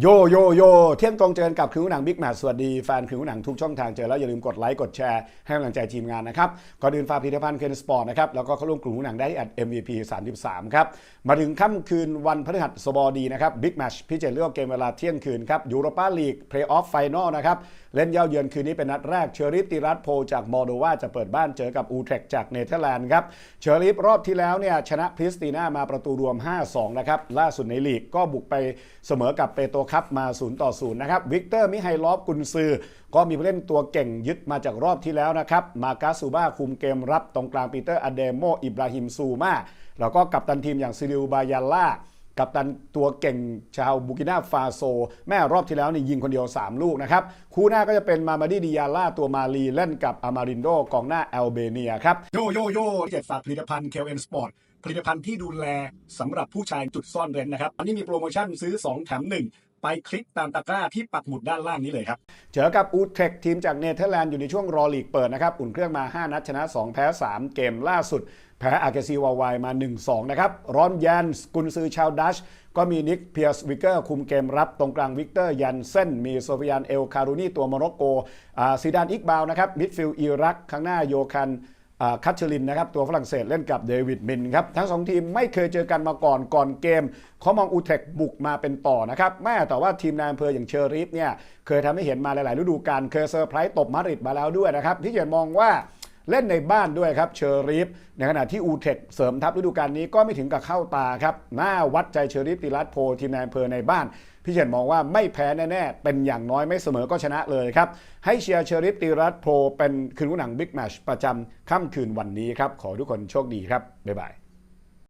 โยโยโยเที่ยงตรงเจอกันกับคืนหนังบิ๊กแมทสวัสดีแฟนคืนหนังทุกช่องทางเจอแล้วอย่าลืมกดไลค์กดแชร์ให้กำลังใจทีมงานนะครับก่อนอื่นฝากผลิตภัณฑ์เคนสปอร์ตนะครับแล้วก็เข้าร่วมกลุ่มหนังได้ที่ MVP 33 ครับ มาถึงค่ำคืนวันพฤหัสบดีนะครับบิ๊กแมชพิเศษเลือกเกมเวลาเที่ยงคืนครับยูโรปาลีกเพลย์ออฟไฟนอลนะครับเล่นเย้าเยือนคืนนี้เป็นนัดแรกเชอริฟติรัตโพจากมอลโดวาจะเปิดบ้านเจอกับอูเทรกจากเนเธอร์แลนด์ครับเชอริฟรอบที่แล้วเนี่ยชนะพริสติน่ามาประตูรวม 5-2 นะครับล่าสุดในลีกก็บุกไปเสมอกับเปโตรคัพมา0ต่อ0นะครับวิกเตอร์มิไฮลอฟกุนซือ ก็มีผู้เล่นตัวเก่งยึดมาจากรอบที่แล้วนะครับมากาซูบ้าคุมเกมรับตรงกลางปีเตอร์อเดโมอิบราฮิมซูมาแล้วก็กัปตันทีมอย่างซิลิวบายาล่ากับตันตัวเก่งชาวบูกินาฟาโซ แม่รอบที่แล้วนี่ยิงคนเดียว 3 ลูกนะครับ คู่หน้าก็จะเป็นมามาดีดิยาล่าตัวมาลีเล่นกับอามารินโดกองหน้าแอลเบเนียครับ โยโยโย่เจ็ดฝากผลิตภัณฑ์เคลเอ็นสปอร์ตผลิตภัณฑ์ที่ดูแลสำหรับผู้ชายจุดซ่อนเร้นนะครับ อันนี้มีโปรโมชั่นซื้อ 2 แถม 1 ไปคลิกตามตะกร้าที่ปักหมุดด้านล่างนี้เลยครับ เจอกับอูเทรกทีมจากเนเธอร์แลนด์อยู่ในช่วงรอลีกเปิดนะครับ อุ่นเครื่องมา 5 นัดชนะ 2 แพ้ 3 เกมล่าสุด แพ้อาเกซีวาวายมา 1-2 นะครับรอนยันสกุนซือชาวดัชก็มีนิกเพียร์สวิกเกอร์คุมเกมรับตรงกลางวิกเตอร์ยันเซนมีโซฟิยานเอลคารูนีตัวโมร็อกโกอ่าซีดานอิกบาวนะครับมิดฟิลด์อิรักข้างหน้าโยคัน คัตเชลินนะครับตัวฝรั่งเศสเล่นกับเดวิดมินครับทั้งสองทีมไม่เคยเจอกันมาก่อนก่อนเกมเขามองอูเทคบุกมาเป็นต่อนะครับแม่แต่ว่าทีมนายอำเภออย่างเชอริฟเนี่ยเคยทำให้เห็นมาหลาย ๆ ฤดูกาลเคยเซอร์ไพรส์ตบมาดริดมาแล้วด้วยนะครับที่จะมองว่า เล่นในบ้านด้วยครับเชอริฟในขณะที่อูเทคเสริมทัพฤดูกาลนี้ก็ไม่ถึงกับเข้าตาครับหน้าวัดใจเชอริฟติรัตโพทีมนายอำเภอในบ้าน พี่เฉินมองว่าไม่แพ้แน่ๆ เป็นอย่างน้อยไม่เสมอก็ชนะเลยครับ ให้เชียร์เชอริฟติรัตโพเป็นคืนหนังบิ๊กแมชประจำค่ำคืนวันนี้ครับขอทุกคนโชคดีครับบ๊ายบาย